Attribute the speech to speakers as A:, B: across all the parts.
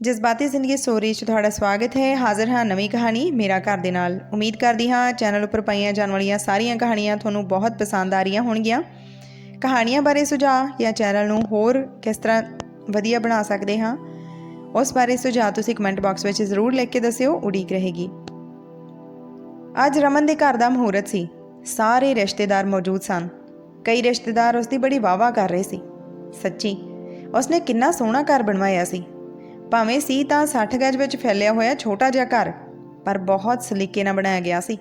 A: ਜਜ਼ਬਾਤੀ ਜ਼ਿੰਦਗੀ ਸੋਰੀ 'ਚ ਤੁਹਾਡਾ ਸਵਾਗਤ ਹੈ। ਹਾਜ਼ਰ ਹਾਂ ਨਵੀਂ ਕਹਾਣੀ ਮੇਰਾ ਘਰ ਦੇ ਨਾਲ। ਉਮੀਦ ਕਰਦੀ ਹਾਂ ਚੈਨਲ ਉੱਪਰ ਪਾਈਆਂ ਜਾਣ ਵਾਲੀਆਂ ਸਾਰੀਆਂ ਕਹਾਣੀਆਂ ਤੁਹਾਨੂੰ ਬਹੁਤ ਪਸੰਦ ਆ ਰਹੀਆਂ ਹੋਣਗੀਆਂ। ਕਹਾਣੀਆਂ ਬਾਰੇ ਸੁਝਾਅ ਜਾਂ ਚੈਨਲ ਨੂੰ ਹੋਰ ਕਿਸ ਤਰ੍ਹਾਂ ਵਧੀਆ ਬਣਾ ਸਕਦੇ ਹਾਂ, ਉਸ ਬਾਰੇ ਸੁਝਾਅ ਤੁਸੀਂ ਕਮੈਂਟ ਬਾਕਸ ਵਿੱਚ ਜ਼ਰੂਰ ਲਿਖ ਕੇ ਦੱਸਿਓ, ਉਡੀਕ ਰਹੇਗੀ। ਅੱਜ ਰਮਨ ਦੇ ਘਰ ਦਾ ਮਹੂਰਤ ਸੀ। ਸਾਰੇ ਰਿਸ਼ਤੇਦਾਰ ਮੌਜੂਦ ਸਨ। ਕਈ ਰਿਸ਼ਤੇਦਾਰ ਉਸ ਦੀ ਬੜੀ ਵਾਵਾ ਕਰ ਰਹੇ ਸੀ। ਸੱਚੀ, ਉਸਨੇ ਕਿੰਨਾ ਸੋਹਣਾ ਘਰ ਬਣਵਾਇਆ ਸੀ। ਭਾਵੇਂ ਸੀ ਤਾਂ 60 ਗਜ ਵਿੱਚ ਫੈਲਿਆ ਹੋਇਆ ਛੋਟਾ ਜਿਹਾ ਘਰ, ਪਰ ਬਹੁਤ ਸਲੀਕੇ ਨਾਲ ਬਣਾਇਆ ਗਿਆ ਸੀ।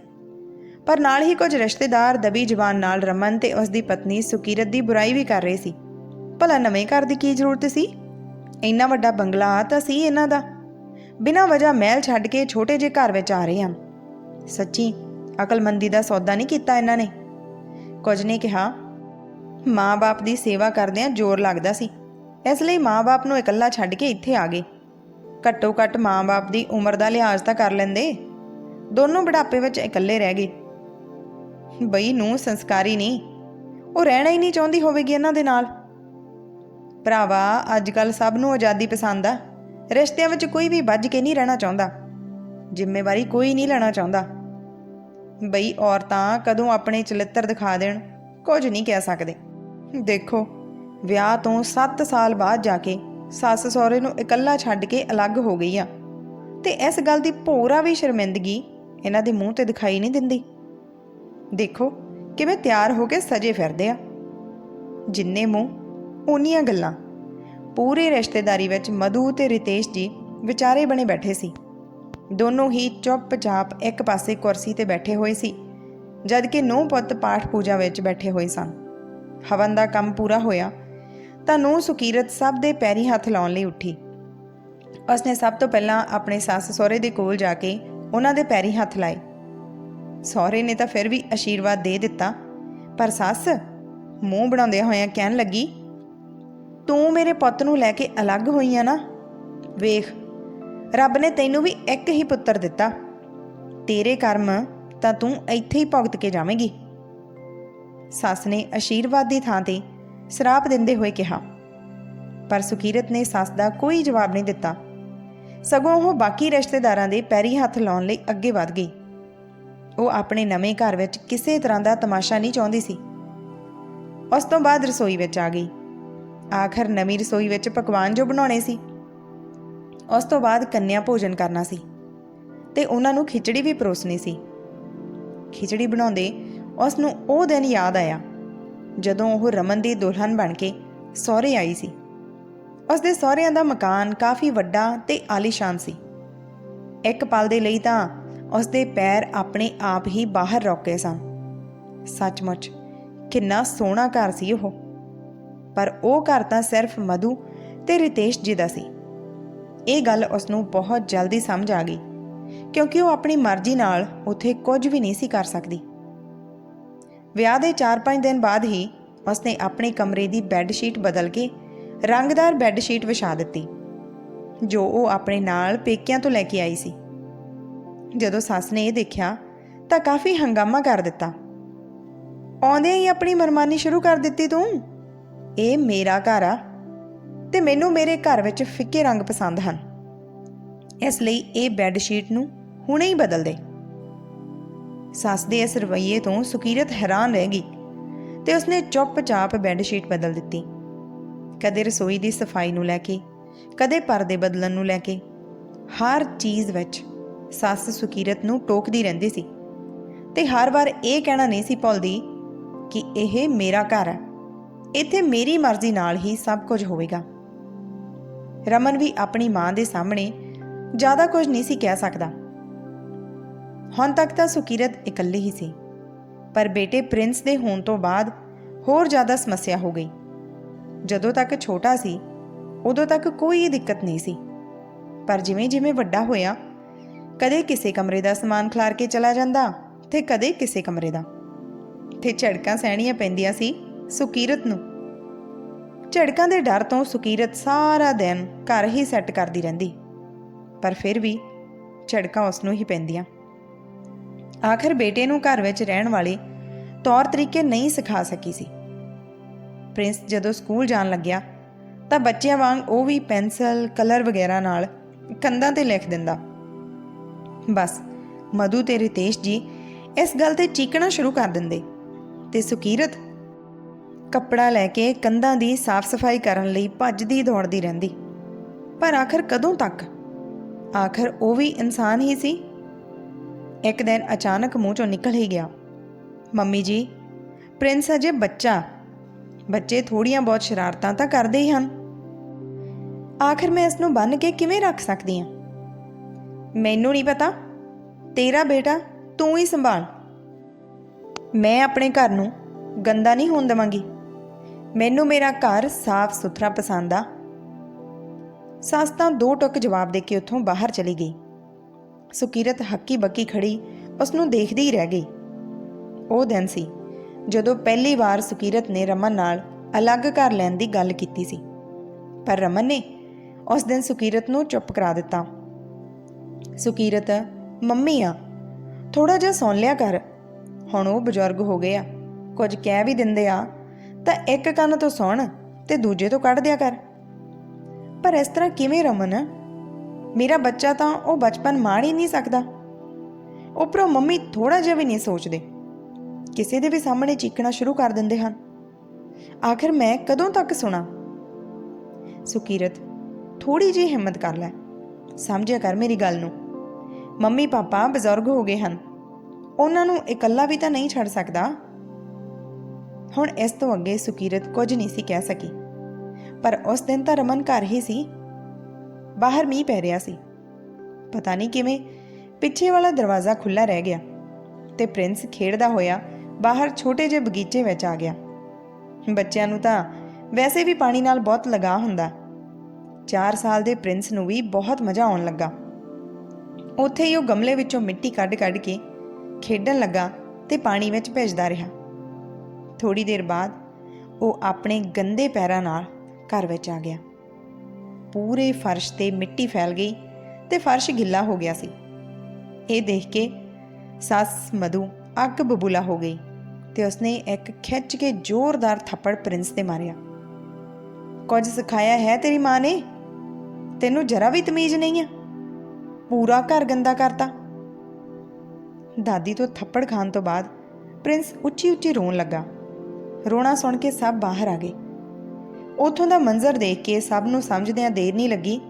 A: ਪਰ ਨਾਲ ਹੀ ਕੁਝ ਰਿਸ਼ਤੇਦਾਰ, ਦਬੀ ਜ਼ਬਾਨ ਨਾਲ ਰਮਨ ਤੇ ਉਸ ਦੀ ਪਤਨੀ ਸੁਕੀਰਤ ਦੀ ਬੁਰਾਈ ਵੀ ਕਰ ਰਹੇ ਸੀ। ਭਲਾ ਨਵੇਂ ਘਰ ਦੀ ਕੀ ਜ਼ਰੂਰਤ ਸੀ? ਇੰਨਾ ਵੱਡਾ ਬੰਗਲਾ ਤਾਂ ਸੀ ਇਹਨਾਂ ਦਾ। ਬਿਨਾਂ ਵਜ੍ਹਾ ਮਹਿਲ ਛੱਡ ਕੇ ਛੋਟੇ ਜਿਹੇ ਘਰ ਵਿੱਚ ਆ ਰਹੇ ਹਨ। ਸੱਚੀ, ਅਕਲਮੰਦੀ ਦਾ ਸੌਦਾ ਨਹੀਂ ਕੀਤਾ ਇਹਨਾਂ ਨੇ। ਕੁਝ ਨੇ ਕਿਹਾ, ਮਾਂ-ਬਾਪ ਦੀ ਸੇਵਾ ਕਰਦਿਆਂ ਜ਼ੋਰ ਲੱਗਦਾ ਸੀ। ਇਸ ਲਈ ਮਾਂ-ਬਾਪ ਨੂੰ ਇਕੱਲਾ ਛੱਡ ਕੇ ਇੱਥੇ ਆ ਗਏ। ਘੱਟੋ ਘੱਟ ਮਾਂ-ਬਾਪ ਦੀ ਉਮਰ ਦਾ ਲਿਹਾਜ਼ ਤਾਂ ਕਰ ਲੈਂਦੇ। ਦੋਨੋਂ ਬੁਢਾਪੇ ਵਿੱਚ ਇਕੱਲੇ ਰਹਿ ਗਏ। ਬਈ ਨੂੰ ਸੰਸਕਾਰੀ ਨਹੀਂ। ਉਹ ਰਹਿਣਾ ਹੀ ਨਹੀਂ ਚਾਹੁੰਦੀ ਹੋਵੇਗੀ ਇਹਨਾਂ ਦੇ ਨਾਲ। ਭਰਾਵਾ ਅੱਜ ਕੱਲ ਸਭ ਨੂੰ ਆਜ਼ਾਦੀ ਪਸੰਦ ਆ। ਰਿਸ਼ਤਿਆਂ ਵਿੱਚ ਕੋਈ ਵੀ ਵੱਜ ਕੇ ਨਹੀਂ ਰਹਿਣਾ ਚਾਹੁੰਦਾ। ਜ਼ਿੰਮੇਵਾਰੀ ਕੋਈ ਨਹੀਂ ਲੈਣਾ ਚਾਹੁੰਦਾ। ਬਈ, ਔਰਤਾਂ ਕਦੋਂ ਆਪਣੇ ਚਲਿੱਤਰ ਦਿਖਾ ਦੇਣ, ਕੁਝ ਨਹੀਂ ਕਹਿ ਸਕਦੇ। ਦੇਖੋ, ਵਿਆਹ ਤੋਂ 7 ਸਾਲ ਬਾਅਦ ਜਾ ਕੇ ਸੱਸ ਸਹੁਰੇ ਨੂੰ ਇਕੱਲਾ ਛੱਡ ਕੇ ਅਲੱਗ ਹੋ ਗਈ ਆ। ਤੇ ਇਸ ਗੱਲ ਦੀ ਭੋਰਾ ਵੀ ਸ਼ਰਮਿੰਦਗੀ ਇਹਨਾਂ ਦੇ ਮੂੰਹ ਤੇ ਦਿਖਾਈ ਨਹੀਂ ਦਿੰਦੀ। ਦੇਖੋ ਕਿਵੇਂ ਤਿਆਰ ਹੋ ਕੇ ਸਜੇ ਫਿਰਦੇ ਆ। ਜਿੰਨੇ ਮੂੰਹ ਉਨੀਆਂ ਗੱਲਾਂ। ਪੂਰੀ ਰਿਸ਼ਤੇਦਾਰੀ ਵਿੱਚ ਮਧੂ ਤੇ ਰਿਤੇਸ਼ ਜੀ ਵਿਚਾਰੇ ਬਣੇ ਬੈਠੇ ਸੀ। ਦੋਨੋਂ ਹੀ ਚੁੱਪਚਾਪ ਇੱਕ ਪਾਸੇ ਕੁਰਸੀ ਤੇ ਬੈਠੇ ਹੋਏ ਸੀ ਜਦ ਕਿ ਨੂੰਹ ਪੁੱਤ ਪਾਠ ਪੂਜਾ ਵਿੱਚ ਬੈਠੇ ਹੋਏ ਸਨ। ਹਵਨ ਦਾ ਕੰਮ ਪੂਰਾ ਹੋਇਆ ਤਾਂ ਨੂੰਹ ਸੁਕੀਰਤ ਸਭ ਦੇ ਪੈਰੀ ਹੱਥ ਲਾਉਣ ਲਈ ਉੱਠੀ। ਉਸਨੇ ਸਭ ਤੋਂ ਪਹਿਲਾਂ ਆਪਣੇ ਸੱਸ ਸਹੁਰੇ ਦੇ ਕੋਲ ਜਾ ਕੇ ਉਹਨਾਂ ਦੇ ਪੈਰੀ ਹੱਥ ਲਾਏ। ਸਹੁਰੇ ਨੇ ਤਾਂ ਫਿਰ ਵੀ ਆਸ਼ੀਰਵਾਦ ਦੇ ਦਿੱਤਾ, ਪਰ ਸੱਸ ਮੂੰਹ ਬਣਾਉਂਦਿਆਂ ਹੋਇਆਂ ਕਹਿਣ ਲੱਗੀ, ਤੂੰ ਮੇਰੇ ਪੁੱਤ ਨੂੰ ਲੈ ਕੇ ਅਲੱਗ ਹੋਈ ਆ ਨਾ। ਵੇਖ, ਰੱਬ ਨੇ ਤੈਨੂੰ ਵੀ ਇੱਕ ਹੀ ਪੁੱਤਰ ਦਿੱਤਾ। ਤੇਰੇ ਕਰਮ ਤਾਂ ਤੂੰ ਇੱਥੇ ਹੀ ਭੁਗਤ ਕੇ ਜਾਵੇਂਗੀ। ਸੱਸ ਨੇ ਆਸ਼ੀਰਵਾਦ ਦੀ ਥਾਂ ਤੇ ਸਰਾਪ ਦਿੰਦੇ ਹੋਏ ਕਿਹਾ, ਪਰ ਸੁਕੀਰਤ ਨੇ ਸੱਸ ਦਾ ਕੋਈ ਜਵਾਬ ਨਹੀਂ ਦਿੱਤਾ। ਸਗੋਂ ਉਹ ਬਾਕੀ ਰਿਸ਼ਤੇਦਾਰਾਂ ਦੇ ਪੈਰੀ ਹੱਥ ਲਾਉਣ ਲਈ ਅੱਗੇ ਵਧ ਗਈ। ਉਹ ਆਪਣੇ ਨਵੇਂ ਘਰ ਵਿੱਚ ਕਿਸੇ ਤਰ੍ਹਾਂ ਦਾ ਤਮਾਸ਼ਾ ਨਹੀਂ ਚਾਹੁੰਦੀ ਸੀ। ਉਸ ਤੋਂ ਬਾਅਦ ਰਸੋਈ ਵਿੱਚ ਆ ਗਈ। ਆਖਰ ਨਵੀਂ ਰਸੋਈ ਵਿੱਚ ਪਕਵਾਨ ਜੋ ਬਣਾਉਣੇ ਸੀ। ਉਸ ਤੋਂ ਬਾਅਦ ਕੰਨਿਆ ਭੋਜਨ ਕਰਨਾ ਸੀ ਤੇ ਉਹਨਾਂ ਨੂੰ ਖਿਚੜੀ ਵੀ ਪਰੋਸਣੀ ਸੀ। ਖਿਚੜੀ ਬਣਾਉਂਦੇ ਉਸ ਨੂੰ ਉਹ ਦਿਨ ਯਾਦ ਆਇਆ। ਜਦੋਂ ਉਹ ਰਮਨ ਦੀ ਦੁਲਹਨ ਬਣ ਕੇ ਸਹੁਰੇ ਆਈ ਸੀ। ਉਸ ਦੇ ਸਹੁਰਿਆਂ ਦਾ ਮਕਾਨ ਕਾਫੀ ਵੱਡਾ ਤੇ ਆਲੀਸ਼ਾਨ ਸੀ। ਇੱਕ ਪਲ ਦੇ ਲਈ ਤਾਂ ਉਸ ਦੇ ਪੈਰ ਆਪਣੇ ਆਪ ਹੀ ਬਾਹਰ ਰੋਕੇ ਸਨ। ਸੱਚਮੁੱਚ ਕਿੰਨਾ ਸੋਹਣਾ ਘਰ ਸੀ ਉਹ। ਪਰ ਉਹ ਘਰ ਤਾਂ ਸਿਰਫ ਮਧੂ ਤੇ ਰਿਤੇਸ਼ ਜੀ ਦਾ ਸੀ। ਇਹ ਗੱਲ ਉਸ ਨੂੰ ਬਹੁਤ ਜਲਦੀ ਸਮਝ ਆ ਗਈ, ਕਿਉਂਕਿ ਉਹ ਆਪਣੀ ਮਰਜ਼ੀ ਨਾਲ ਉੱਥੇ ਕੁਝ ਵੀ ਨਹੀਂ ਸੀ ਕਰ ਸਕਦੀ। ਵਿਆਹ ਦੇ 4-5 ਦਿਨ ਬਾਅਦ ਹੀ ਉਸਨੇ ਆਪਣੇ ਕਮਰੇ ਦੀ ਬੈੱਡ ਸ਼ੀਟ ਬਦਲ ਕੇ ਰੰਗਦਾਰ ਬੈੱਡ ਸ਼ੀਟ ਵਿਛਾ ਦਿੱਤੀ, ਜੋ ਉਹ ਆਪਣੇ ਨਾਲ ਪੇਕਿਆਂ ਤੋਂ ਲੈ ਕੇ ਆਈ ਸੀ। ਜਦੋਂ ਸੱਸ ਨੇ ਇਹ ਦੇਖਿਆ ਤਾਂ ਕਾਫੀ ਹੰਗਾਮਾ ਕਰ ਦਿੱਤਾ। ਆਉਂਦਿਆਂ ਹੀ ਆਪਣੀ ਮਰਮਾਨੀ ਸ਼ੁਰੂ ਕਰ ਦਿੱਤੀ ਤੂੰ? ਇਹ ਮੇਰਾ ਘਰ ਆ ਤੇ ਮੈਨੂੰ ਮੇਰੇ ਘਰ ਵਿੱਚ ਫਿੱਕੇ ਰੰਗ ਪਸੰਦ ਹਨ। ਇਸ ਲਈ ਇਹ ਬੈੱਡ ਸ਼ੀਟ ਨੂੰ ਹੁਣੇ ਹੀ ਬਦਲ ਦੇ। ਸੱਸ ਦੇ ਇਸ ਰਵੱਈਏ ਤੋਂ ਸੁਕੀਰਤ ਹੈਰਾਨ ਰਹਿ ਗਈ ਤੇ ਉਸਨੇ ਚੁੱਪਚਾਪ ਬੈੱਡ ਸ਼ੀਟ ਬਦਲ ਦਿੱਤੀ। ਕਦੇ ਰਸੋਈ ਦੀ ਸਫ਼ਾਈ ਨੂੰ ਲੈ ਕੇ, ਕਦੇ ਪਰਦੇ ਬਦਲਣ ਨੂੰ ਲੈ ਕੇ, ਹਰ ਚੀਜ਼ ਵਿੱਚ ਸੱਸ ਸੁਕੀਰਤ ਨੂੰ ਟੋਕਦੀ ਰਹਿੰਦੀ ਸੀ ਤੇ ਹਰ ਵਾਰ ਇਹ ਕਹਿਣਾ ਨਹੀਂ ਸੀ ਭੁੱਲਦੀ ਕਿ ਇਹ ਮੇਰਾ ਘਰ ਹੈ। ਇੱਥੇ ਮੇਰੀ ਮਰਜ਼ੀ ਨਾਲ ਹੀ ਸਭ ਕੁਝ ਹੋਵੇਗਾ। ਰਮਨ ਵੀ ਆਪਣੀ ਮਾਂ ਦੇ ਸਾਹਮਣੇ ਜ਼ਿਆਦਾ ਕੁਝ ਨਹੀਂ ਸੀ ਕਹਿ ਸਕਦਾ। ਹੁਣ ਤੱਕ ਤਾਂ ਸੁਕੀਰਤ ਇਕੱਲੀ ਹੀ ਸੀ। ਪਰ ਬੇਟੇ ਪ੍ਰਿੰਸ ਦੇ ਹੋਣ ਤੋਂ ਬਾਅਦ ਹੋਰ ਜ਼ਿਆਦਾ ਸਮੱਸਿਆ ਹੋ ਗਈ। ਜਦੋਂ ਤੱਕ ਛੋਟਾ ਸੀ, ਉਦੋਂ ਤੱਕ ਕੋਈ ਦਿੱਕਤ ਨਹੀਂ ਸੀ। ਪਰ ਜਿਵੇਂ-ਜਿਵੇਂ ਵੱਡਾ ਹੋਇਆ, ਕਦੇ ਕਿਸੇ ਕਮਰੇ ਦਾ ਸਮਾਨ ਖਿਲਾਰ ਕੇ ਚਲਾ ਜਾਂਦਾ ਤੇ ਕਦੇ ਕਿਸੇ ਕਮਰੇ ਦਾ। ਤੇ ਝੜਕਾਂ ਸਹਿਣੀਆਂ ਪੈਂਦੀਆਂ ਸੀ ਸੁਕੀਰਤ ਨੂੰ। ਝੜਕਾਂ ਦੇ ਡਰ ਤੋਂ ਸੁਕੀਰਤ ਸਾਰਾ ਦਿਨ ਘਰ ਹੀ ਸੈੱਟ ਕਰਦੀ ਰਹਿੰਦੀ। ਪਰ ਫਿਰ ਵੀ ਝੜਕਾਂ ਉਸ ਨੂੰ ਹੀ ਪੈਂਦੀਆਂ। ਆਖਰ ਬੇਟੇ ਨੂੰ ਘਰ ਵਿੱਚ ਰਹਿਣ ਵਾਲੇ ਤੌਰ ਤਰੀਕੇ ਨਹੀਂ ਸਿਖਾ ਸਕੀ ਸੀ। ਪ੍ਰਿੰਸ ਜਦੋਂ ਸਕੂਲ ਜਾਣ ਲੱਗਿਆ ਤਾਂ ਬੱਚਿਆਂ ਵਾਂਗ ਉਹ ਵੀ ਪੈਨਸਲ, ਕਲਰ ਵਗੈਰਾ ਨਾਲ ਕੰਧਾਂ ਤੇ ਲਿਖ ਦਿੰਦਾ। ਬਸ, ਮਧੂ ਤੇ ਰਿਤੇਸ਼ ਜੀ ਇਸ ਗੱਲ ਤੇ ਚੀਕਣਾ ਸ਼ੁਰੂ ਕਰ ਦਿੰਦੇ ਤੇ ਸੁਕੀਰਤ ਕੱਪੜਾ ਲੈ ਕੇ ਕੰਧਾਂ ਦੀ ਸਾਫ਼ ਸਫ਼ਾਈ ਕਰਨ ਲਈ ਭੱਜਦੀ ਦੌੜਦੀ ਰਹਿੰਦੀ। ਪਰ ਆਖਰ ਕਦੋਂ ਤੱਕ? ਆਖਰ ਉਹ ਵੀ ਇਨਸਾਨ ਹੀ ਸੀ। ਇੱਕ ਦਿਨ ਅਚਾਨਕ ਮੂੰਹ ਚੋਂ ਨਿਕਲ ਹੀ ਗਿਆ। ਮੰਮੀ ਜੀ, ਪ੍ਰਿੰਸ ਅਜੇ ਬੱਚਾ। ਬੱਚੇ ਥੋੜੀਆਂ ਬਹੁਤ ਸ਼ਰਾਰਤਾਂ ਤਾਂ ਕਰਦੇ ਹੀ ਹਨ। ਆਖਰ ਮੈਂ ਇਸ ਨੂੰ ਬੰਨ ਕੇ ਕਿਵੇਂ ਰੱਖ ਸਕਦੀ ਹਾਂ? ਮੈਨੂੰ ਨਹੀਂ ਪਤਾ। ਤੇਰਾ ਬੇਟਾ ਤੂੰ ਹੀ ਸੰਭਾਲ। ਮੈਂ ਆਪਣੇ ਘਰ ਨੂੰ ਗੰਦਾ ਨਹੀਂ ਹੋਣ ਦੇਵਾਂਗੀ। ਮੈਨੂੰ ਮੇਰਾ ਘਰ ਸਾਫ਼ ਸੁਥਰਾ ਪਸੰਦ ਆ। ਸੱਸ ਤਾਂ ਦੋ ਟੁਕ ਜਵਾਬ ਦੇ ਕੇ ਉੱਥੋਂ ਬਾਹਰ ਚਲੀ ਗਈ। ਸੁਕੀਰਤ ਹੱਕੀ ਬੱਕੀ ਖੜੀ ਉਸ ਨੂੰ ਦੇਖਦੀ ਹੀ ਰਹਿ ਗਈ। ਉਹ ਦਿਨ ਸੀ, ਜਦੋਂ ਪਹਿਲੀ ਵਾਰ ਸੁਕੀਰਤ ਨੇ ਰਮਨ ਨਾਲ ਅਲੱਗ ਘਰ ਲੈਣ ਦੀ ਗੱਲ ਕੀਤੀ ਸੀ। ਪਰ ਰਮਨ ਨੇ ਉਸ ਦਿਨ ਸੁਕੀਰਤ ਨੂੰ ਚੁੱਪ ਕਰਾ ਦਿੱਤਾ। ਸੁਕੀਰਤ, ਮੰਮੀ ਆ। ਥੋੜਾ ਜਿਹਾ ਸੌਂ ਲਿਆ ਕਰ। ਹੁਣ ਉਹ ਬਜ਼ੁਰਗ ਹੋ ਗਏ ਆ। ਕੁਝ ਕਹਿ ਵੀ ਦਿੰਦੇ ਆ। ਤਾਂ ਇੱਕ ਕੰਨ ਤੋਂ ਸੁਣ ਤੇ ਦੂਜੇ ਤੋਂ ਕੱਢ ਦਿਆ ਕਰ। ਪਰ ਇਸ ਤਰ੍ਹਾਂ ਕਿਵੇਂ ਰਮਨ ਮੇਰਾ ਬੱਚਾ ਤਾਂ ਉਹ ਬਚਪਨ ਮਾਣ ਹੀ ਨਹੀਂ ਸਕਦਾ। ਉਪਰੋਂ ਮੰਮੀ ਥੋੜਾ ਜਿਹਾ ਵੀ ਨਹੀਂ ਸੋਚਦੇ। ਕਿਸੇ ਦੇ ਵੀ ਸਾਹਮਣੇ ਚੀਕਣਾ ਸ਼ੁਰੂ ਕਰ ਦਿੰਦੇ ਹਨ। ਆਖਿਰ ਮੈਂ ਕਦੋਂ ਤੱਕ ਸੁਣਾ? ਸੁਕੀਰਤ ਥੋੜੀ ਜਿਹੀ ਹਿੰਮਤ ਕਰ ਲੈ। ਸਮਝਿਆ ਕਰ ਮੇਰੀ ਗੱਲ ਨੂੰ। ਮੰਮੀ ਪਾਪਾ ਬਜ਼ੁਰਗ ਹੋ ਗਏ ਹਨ। ਉਹਨਾਂ ਨੂੰ ਇਕੱਲਾ ਵੀ ਤਾਂ ਨਹੀਂ ਛੱਡ ਸਕਦਾ। ਹੁਣ ਇਸ ਤੋਂ ਅੱਗੇ ਸੁਕੀਰਤ ਕੁਝ ਨਹੀਂ ਸੀ ਕਹਿ ਸਕੀ। ਪਰ ਉਸ ਦਿਨ ਤਾਂ ਰਮਨ ਘਰ ਹੀ ਸੀ। ਬਾਹਰ ਮੀਂਹ ਪੈ ਰਿਹਾ ਸੀ। ਪਤਾ ਨਹੀਂ ਕਿਵੇਂ ਪਿੱਛੇ ਵਾਲਾ ਦਰਵਾਜ਼ਾ ਖੁੱਲਾ ਰਹਿ ਗਿਆ ਤੇ ਪ੍ਰਿੰਸ ਖੇਡਦਾ ਹੋਇਆ ਬਾਹਰ ਛੋਟੇ ਜਿਹੇ ਬਗੀਚੇ ਵਿੱਚ ਆ ਗਿਆ। ਬੱਚਿਆਂ ਨੂੰ ਤਾਂ ਵੈਸੇ ਵੀ ਪਾਣੀ ਨਾਲ ਬਹੁਤ ਲਗਾ ਹੁੰਦਾ। 4 ਸਾਲ ਦੇ ਪ੍ਰਿੰਸ ਨੂੰ ਵੀ ਬਹੁਤ ਮਜ਼ਾ ਆਉਣ ਲੱਗਾ। ਉੱਥੇ ਹੀ ਉਹ ਗਮਲੇ ਵਿੱਚੋਂ ਮਿੱਟੀ ਕੱਢ-ਕੱਢ ਕੇ ਖੇਡਣ ਲੱਗਾ ਤੇ ਪਾਣੀ ਵਿੱਚ ਭੇਜਦਾ ਰਿਹਾ। ਥੋੜੀ ਦੇਰ ਬਾਅਦ ਉਹ ਆਪਣੇ ਗੰਦੇ ਪੈਰਾਂ ਨਾਲ ਘਰ ਵਿੱਚ ਆ ਗਿਆ। ਪੂਰੇ ਫਰਸ਼ ਤੇ ਮਿੱਟੀ ਫੈਲ ਗਈ ਤੇ ਫਰਸ਼ ਗਿੱਲਾ ਹੋ ਗਿਆ ਸੀ। ਇਹ ਦੇਖ ਕੇ ਸੱਸ ਮਧੂ ਅੱਗ ਬਬੂਲਾ ਹੋ ਗਈ ਤੇ ਉਸਨੇ ਇੱਕ ਖਿੱਚ ਕੇ ਜ਼ੋਰਦਾਰ ਥੱਪੜ ਪ੍ਰਿੰਸ ਤੇ ਮਾਰਿਆ। ਕੁਝ ਸਿਖਾਇਆ ਹੈ ਤੇਰੀ ਮਾਂ ਨੇ? ਤੈਨੂੰ ਜਰਾ ਵੀ ਤਮੀਜ਼ ਨਹੀਂ ਆ? ਪੂਰਾ ਘਰ ਗੰਦਾ ਕਰਤਾ? ਦਾਦੀ ਤੋਂ ਥੱਪੜ ਖਾਣ ਤੋਂ ਬਾਅਦ ਪ੍ਰਿੰਸ ਉੱਚੀ ਉੱਚੀ ਰੋਣ ਲੱਗਾ। ਰੋਣਾ ਸੁਣ ਕੇ ਸਭ ਬਾਹਰ ਆ ਗਏ। ਉਥੋਂ ਦਾ ਮੰਜ਼ਰ ਦੇਖ ਕੇ ਸਭ ਨੂੰ ਸਮਝਦਿਆਂ ਦੇਰ ਨਹੀਂ ਲੱਗੀ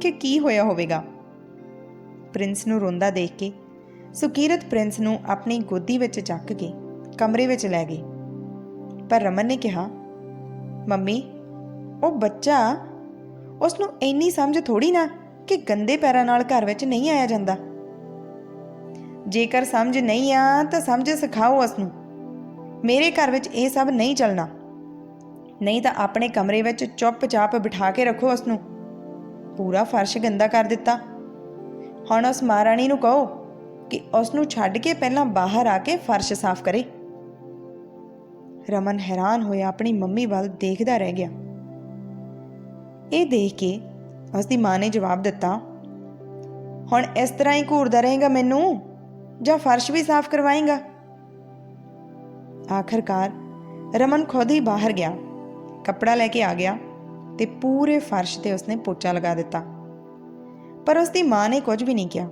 A: ਕਿ ਕੀ ਹੋਇਆ ਹੋਵੇਗਾ। ਪ੍ਰਿੰਸ ਨੂੰ ਰੋਂਦਾ ਦੇਖ ਕੇ ਸੁਕੀਰਤ ਪ੍ਰਿੰਸ ਨੂੰ ਆਪਣੀ ਗੋਦੀ ਵਿੱਚ ਚੱਕ ਕੇ ਕਮਰੇ ਵਿੱਚ ਲੈ ਗਈ। ਪਰ ਰਮਨ ਨੇ ਕਿਹਾ, ਮੰਮੀ, ਉਹ ਬੱਚਾ ਉਸ ਨੂੰ ਇੰਨੀ ਸਮਝ ਥੋੜੀ ਨਾ ਕਿ ਗੰਦੇ ਪੈਰਾਂ ਨਾਲ ਘਰ ਵਿੱਚ ਨਹੀਂ ਆਇਆ ਜਾਂਦਾ। ਜੇਕਰ ਸਮਝ ਨਹੀਂ ਆ ਤਾਂ ਸਮਝ ਸਿਖਾਓ ਉਸ ਨੂੰ ਮੇਰੇ ਘਰ ਵਿੱਚ ਇਹ ਸਭ ਨਹੀਂ ਚੱਲਣਾ। ਨਹੀਂ ਤਾਂ ਆਪਣੇ ਕਮਰੇ ਵਿੱਚ ਚੁੱਪਚਾਪ ਬਿਠਾ ਕੇ ਰੱਖੋ ਉਸ ਨੂੰ ਪੂਰਾ ਫਰਸ਼ ਗੰਦਾ ਕਰ ਦਿੱਤਾ। ਹੁਣ ਉਸ ਮਹਾਰਾਣੀ ਨੂੰ ਕਹੋ ਕਿ ਉਸ ਨੂੰ ਛੱਡ ਕੇ ਪਹਿਲਾਂ ਬਾਹਰ ਆ ਕੇ ਫਰਸ਼ ਸਾਫ਼ ਕਰੇ। ਰਮਨ ਹੈਰਾਨ ਹੋਇਆ ਆਪਣੀ ਮੰਮੀ ਵੱਲ ਦੇਖਦਾ ਰਹਿ ਗਿਆ। ਇਹ ਦੇਖ ਕੇ ਉਸ ਦੀ ਮਾਂ ਨੇ ਜਵਾਬ ਦਿੱਤਾ, ਹੁਣ ਇਸ ਤਰ੍ਹਾਂ ਹੀ ਘੂਰਦਾ ਰਹੇਗਾ ਮੈਨੂੰ ਜਾਂ ਫਰਸ਼ ਵੀ ਸਾਫ਼ ਕਰਵਾਏਗਾ? ਆਖਰਕਾਰ ਰਮਨ ਖੁਦ ਹੀ ਬਾਹਰ ਗਿਆ। ਕੱਪੜਾ ਲੈ ਕੇ ਆ ਗਿਆ ਤੇ ਪੂਰੇ ਫਰਸ਼ ਤੇ ਉਸਨੇ ਪੋਚਾ ਲਗਾ ਦਿੱਤਾ। ਪਰ ਉਸ ਦੀ ਮਾਂ ਨੇ ਕੁਝ ਵੀ ਨਹੀਂ ਕਿਹਾ।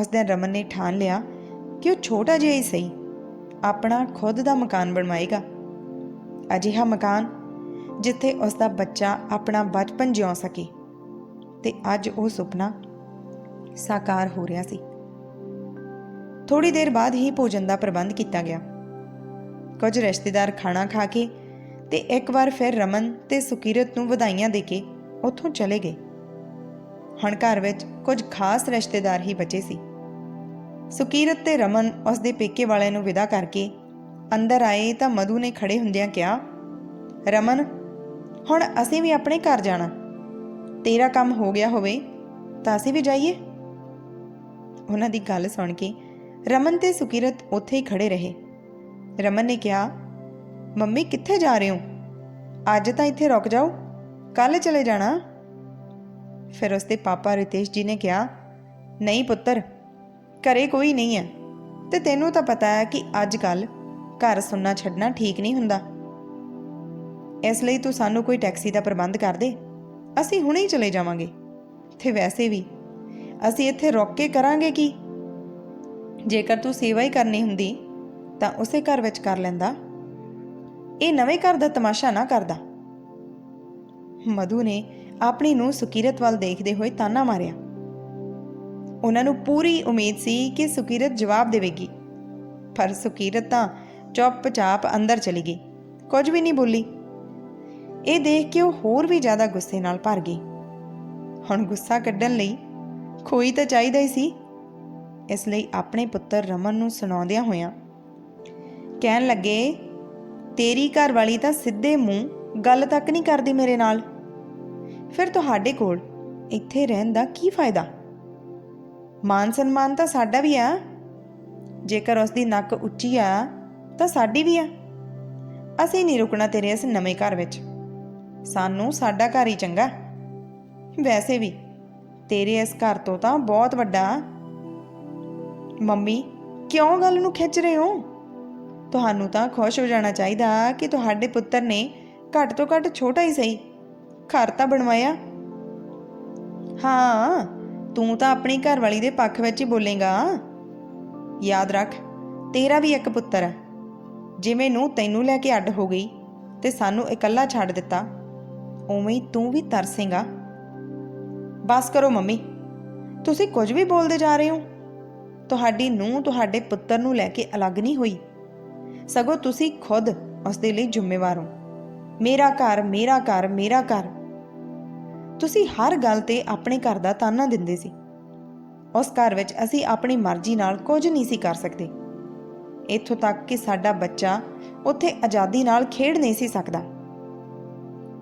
A: ਉਸ ਦਿਨ ਰਮਨ ਨੇ ਠਾਣ ਲਿਆ ਕਿ ਉਹ ਛੋਟਾ ਜਿਹਾ ਹੀ ਸਹੀ। ਆਪਣਾ ਖੁਦ ਦਾ ਮਕਾਨ ਬਣਵਾਏਗਾ। ਅਜਿਹਾ ਮਕਾਨ ਜਿੱਥੇ ਉਸ ਦਾ ਬੱਚਾ ਆਪਣਾ ਬਚਪਨ ਜਿਉ ਸਕੇ ਤੇ ਅੱਜ ਉਹ ਸੁਪਨਾ ਸਾਕਾਰ ਹੋ ਰਿਹਾ ਸੀ। ਥੋੜੀ ਦੇਰ ਬਾਅਦ ਹੀ ਭੋਜਨ ਦਾ ਪ੍ਰਬੰਧ ਕੀਤਾ ਗਿਆ। ਕੁਝ ਰਿਸ਼ਤੇਦਾਰ ਖਾਣਾ ਖਾ ਕੇ ਤੇ ਇੱਕ ਵਾਰ ਫਿਰ ਰਮਨ ਤੇ ਸੁਕੀਰਤ ਨੂੰ ਵਧਾਈਆਂ ਦੇ ਕੇ ਉੱਥੋਂ ਚਲੇ ਗਏ। ਹੁਣ ਘਰ ਵਿੱਚ ਕੁਝ ਖਾਸ ਰਿਸ਼ਤੇਦਾਰ ਹੀ ਬਚੇ ਸੀ। ਸੁਕੀਰਤ ਤੇ ਰਮਨ ਉਸ ਦੇ ਪੇਕੇ ਵਾਲਿਆਂ ਨੂੰ ਵਿਦਾ ਕਰਕੇ ਅੰਦਰ ਆਏ ਤਾਂ ਮਧੂ ਨੇ ਖੜੇ ਹੁੰਦਿਆਂ ਕਿਹਾ, ਰਮਨ, ਹੁਣ ਅਸੀਂ ਵੀ ਆਪਣੇ ਘਰ ਜਾਣਾ। ਤੇਰਾ ਕੰਮ ਹੋ ਗਿਆ ਹੋਵੇ ਤਾਂ ਅਸੀਂ ਵੀ ਜਾਈਏ। ਉਹਨਾਂ ਦੀ ਗੱਲ ਸੁਣ ਕੇ ਰਮਨ ਤੇ ਸੁਕੀਰਤ ਉੱਥੇ ਹੀ ਖੜੇ ਰਹੇ। ਰਮਨ ਨੇ ਕਿਹਾ ਮੰਮੀ, ਕਿੱਥੇ ਜਾ ਰਹੇ ਹੋ? ਅੱਜ ਤਾਂ ਇੱਥੇ ਰੁਕ ਜਾਓ। ਕੱਲ ਚਲੇ ਜਾਣਾ। ਫਿਰ ਉਸਦੇ ਪਾਪਾ ਰਿਤੇਸ਼ ਜੀ ਨੇ ਕਿਹਾ, ਨਹੀਂ ਪੁੱਤਰ, ਘਰੇ ਕੋਈ ਨਹੀਂ ਹੈ। ਤੇ ਤੈਨੂੰ ਤਾਂ ਪਤਾ ਹੈ ਕਿ ਅੱਜ ਕੱਲ ਘਰ ਸੁਣਨਾ ਛੱਡਣਾ ਠੀਕ ਨਹੀਂ ਹੁੰਦਾ। ਇਸ ਲਈ ਤੂੰ ਸਾਨੂੰ ਕੋਈ ਟੈਕਸੀ ਦਾ ਪ੍ਰਬੰਧ ਕਰ ਦੇ। ਅਸੀਂ ਹੁਣੇ ਹੀ ਚਲੇ ਜਾਵਾਂਗੇ। ਤੇ ਵੈਸੇ ਵੀ, ਅਸੀਂ ਇੱਥੇ ਰੁਕ ਕੇ ਕਰਾਂਗੇ ਕੀ? ਜੇਕਰ ਤੂੰ ਸੇਵਾ ਹੀ ਕਰਨੀ ਹੁੰਦੀ, ਤਾਂ ਉਸੇ ਘਰ ਵਿੱਚ ਕਰ ਲੈਂਦਾ। ਇਹ ਨਵੇਂ ਘਰ ਦਾ ਤਮਾਸ਼ਾ ਨਾ ਕਰਦਾ। ਮਧੂ ਨੇ ਆਪਣੀ ਨੂੰ ਸੁਕੀਰਤ ਵੱਲ ਦੇਖਦੇ ਹੋਏ ਤਾਨਾ ਮਾਰਿਆ। ਉਹਨਾਂ ਨੂੰ ਪੂਰੀ ਉਮੀਦ ਸੀ ਕਿ ਸੁਕੀਰਤ ਜਵਾਬ ਦੇਵੇਗੀ। ਪਰ ਸੁਕੀਰਤ ਤਾਂ ਚੁੱਪਚਾਪ ਅੰਦਰ ਚਲੀ ਗਈ। ਕੁਝ ਵੀ ਨਹੀਂ ਬੋਲੀ। ਇਹ ਦੇਖ ਕੇ ਉਹ ਹੋਰ ਵੀ ਜ਼ਿਆਦਾ ਗੁੱਸੇ ਨਾਲ ਭਰ ਗਈ। ਹੁਣ ਗੁੱਸਾ ਕੱਢਣ ਲਈ ਕੋਈ ਤਾਂ ਚਾਹੀਦਾ ਹੀ ਸੀ। ਇਸ ਲਈ ਆਪਣੇ ਪੁੱਤਰ ਰਮਨ ਨੂੰ ਸੁਣਾਉਂਦਿਆਂ ਹੋਇਆਂ ਕਹਿਣ ਲੱਗੇ ਤੇਰੀ ਘਰ ਵਾਲੀ ਤਾਂ ਸਿੱਧੇ ਮੂੰਹ ਗੱਲ ਤੱਕ ਨਹੀਂ ਕਰਦੀ ਮੇਰੇ ਨਾਲ। ਫਿਰ ਤੁਹਾਡੇ ਕੋਲ ਇੱਥੇ ਰਹਿਣ ਦਾ ਕੀ ਫਾਇਦਾ? ਮਾਨ ਸਨਮਾਨ ਤਾਂ ਸਾਡਾ ਵੀ ਆ। ਜੇਕਰ ਉਸ ਦੀ ਨੱਕ ਉੱਚੀ ਆ, ਤਾਂ ਸਾਡੀ ਵੀ ਆ। ਅਸੀਂ ਨਹੀਂ ਰੁਕਣਾ ਤੇਰੇ ਇਸ ਨਵੇਂ ਘਰ ਵਿੱਚ। ਸਾਨੂੰ ਸਾਡਾ ਘਰ ਹੀ ਚੰਗਾ। ਵੈਸੇ ਵੀ ਤੇਰੇ ਇਸ ਘਰ ਤੋਂ ਤਾਂ ਬਹੁਤ ਵੱਡਾ। ਮੰਮੀ, ਕਿਉਂ ਗੱਲ ਨੂੰ ਖਿੱਚ ਰਹੇ ਹੋ? ਤੁਹਾਨੂੰ ਤਾਂ ਖੁਸ਼ ਹੋ ਜਾਣਾ ਚਾਹੀਦਾ ਕਿ ਤੁਹਾਡੇ ਪੁੱਤਰ ਨੇ ਘੱਟ ਤੋਂ ਘੱਟ ਛੋਟਾ ਹੀ ਸਹੀ ਘਰ ਤਾਂ ਬਣਵਾਇਆ। ਹਾਂ, ਤੂੰ ਤਾਂ ਆਪਣੀ ਘਰਵਾਲੀ ਦੇ ਪੱਖ ਵਿੱਚ ਹੀ ਬੋਲੇਗਾ। ਯਾਦ ਰੱਖ, ਤੇਰਾ ਵੀ ਇੱਕ ਪੁੱਤਰ ਹੈ। ਜਿਵੇਂ ਨੂੰ ਤੈਨੂੰ ਲੈ ਕੇ ਅੱਡ ਹੋ ਗਈ ਤੇ ਸਾਨੂੰ ਇਕੱਲਾ ਛੱਡ ਦਿੱਤਾ, ਉਵੇਂ ਹੀ ਤੂੰ ਵੀ ਤਰਸੇਗਾ। ਬਸ ਕਰੋ ਮੰਮੀ, ਤੁਸੀਂ ਕੁਝ ਵੀ ਬੋਲਦੇ ਜਾ ਰਹੇ ਹੋ। ਤੁਹਾਡੀ ਨੂੰ ਤੁਹਾਡੇ ਪੁੱਤਰ ਨੂੰ ਲੈ ਕੇ ਅਲੱਗ ਨਹੀਂ ਹੋਈ। ਸਗੋਂ ਤੁਸੀਂ ਖੁਦ ਉਸ ਦੇ ਲਈ ਜ਼ਿੰਮੇਵਾਰ ਹੋ। ਮੇਰਾ ਘਰ ਮੇਰਾ ਘਰ ਮੇਰਾ ਘਰ। ਤੁਸੀਂ ਹਰ ਗੱਲ ਤੇ ਆਪਣੇ ਘਰ ਦਾ ਤਾਨਾ ਦਿੰਦੇ ਸੀ। ਉਸ ਘਰ ਵਿੱਚ ਅਸੀਂ ਆਪਣੀ ਮਰਜ਼ੀ ਨਾਲ ਕੁਝ ਨਹੀਂ ਸੀ ਕਰ ਸਕਦੇ। ਇੱਥੋਂ ਤੱਕ ਕਿ ਸਾਡਾ ਬੱਚਾ ਉੱਥੇ ਆਜ਼ਾਦੀ ਨਾਲ ਖੇਡ ਨਹੀਂ ਸੀ ਸਕਦਾ।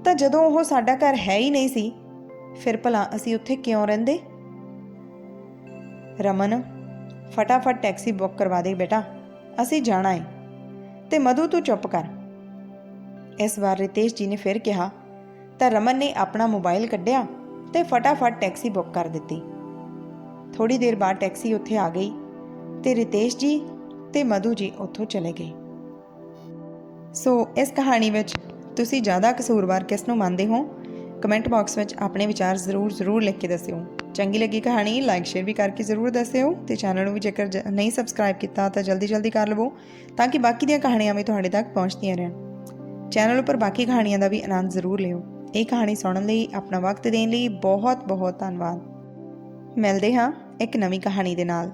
A: ਤਾਂ ਜਦੋਂ ਉਹ ਸਾਡਾ ਘਰ ਹੈ ਹੀ ਨਹੀਂ ਸੀ, ਫਿਰ ਭਲਾ ਅਸੀਂ ਉੱਥੇ ਕਿਉਂ ਰਹਿੰਦੇ? ਰਮਨ, ਫਟਾਫਟ ਟੈਕਸੀ ਬੁੱਕ ਕਰਵਾ ਦੇ ਬੇਟਾ। ਅਸੀਂ ਜਾਣਾ ਹੈ ਤੇ ਮਧੂ ਤੂੰ ਚੁੱਪ ਕਰ। ਇਸ ਵਾਰ ਰਿਤੇਸ਼ ਜੀ ਨੇ ਫਿਰ ਕਿਹਾ, ਤਾਂ ਰਮਨ ਨੇ ਆਪਣਾ ਮੋਬਾਈਲ ਕੱਢਿਆ ਤੇ ਫਟਾਫਟ ਟੈਕਸੀ ਬੁੱਕ ਕਰ ਦਿੱਤੀ। ਥੋੜੀ ਦੇਰ ਬਾਅਦ ਟੈਕਸੀ ਉੱਥੇ ਆ ਗਈ ਤੇ ਰਿਤੇਸ਼ ਜੀ ਤੇ ਮਧੂ ਜੀ ਉੱਥੋਂ ਚਲੇ ਗਏ। ਸੋ ਇਸ ਕਹਾਣੀ ਵਿੱਚ ਤੁਸੀਂ ਜ਼ਿਆਦਾ ਕਸੂਰਵਾਰ ਕਿਸ ਨੂੰ ਮੰਨਦੇ ਹੋ? ਕਮੈਂਟ ਬਾਕਸ ਵਿੱਚ ਆਪਣੇ ਵਿਚਾਰ ਜ਼ਰੂਰ ਜ਼ਰੂਰ ਲਿਖ ਕੇ ਦੱਸਿਓ। ਚੰਗੀ ਲੱਗੀ ਕਹਾਣੀ ਲਾਈਕ ਸ਼ੇਅਰ ਵੀ ਕਰਕੇ ਜ਼ਰੂਰ ਦੱਸਿਓ ਤੇ ਚੈਨਲ ਨੂੰ ਵੀ ਜੇਕਰ ਨਹੀਂ ਸਬਸਕ੍ਰਾਈਬ ਕੀਤਾ ਤਾਂ ਜਲਦੀ ਜਲਦੀ ਕਰ ਲਵੋ ਤਾਂ ਕਿ ਬਾਕੀ ਦੀਆਂ ਕਹਾਣੀਆਂ ਵੀ ਤੁਹਾਡੇ ਤੱਕ ਪਹੁੰਚਦੀਆਂ ਰਹਿਣ। ਚੈਨਲ ਉੱਪਰ ਬਾਕੀ ਕਹਾਣੀਆਂ ਦਾ ਵੀ ਆਨੰਦ ਜ਼ਰੂਰ ਲਿਓ। ਇਹ ਕਹਾਣੀ ਸੁਣਨ ਲਈ, ਆਪਣਾ ਵਕਤ ਦੇਣ ਲਈ ਬਹੁਤ ਬਹੁਤ ਧੰਨਵਾਦ। ਮਿਲਦੇ ਹਾਂ ਇੱਕ ਨਵੀਂ ਕਹਾਣੀ ਦੇ ਨਾਲ।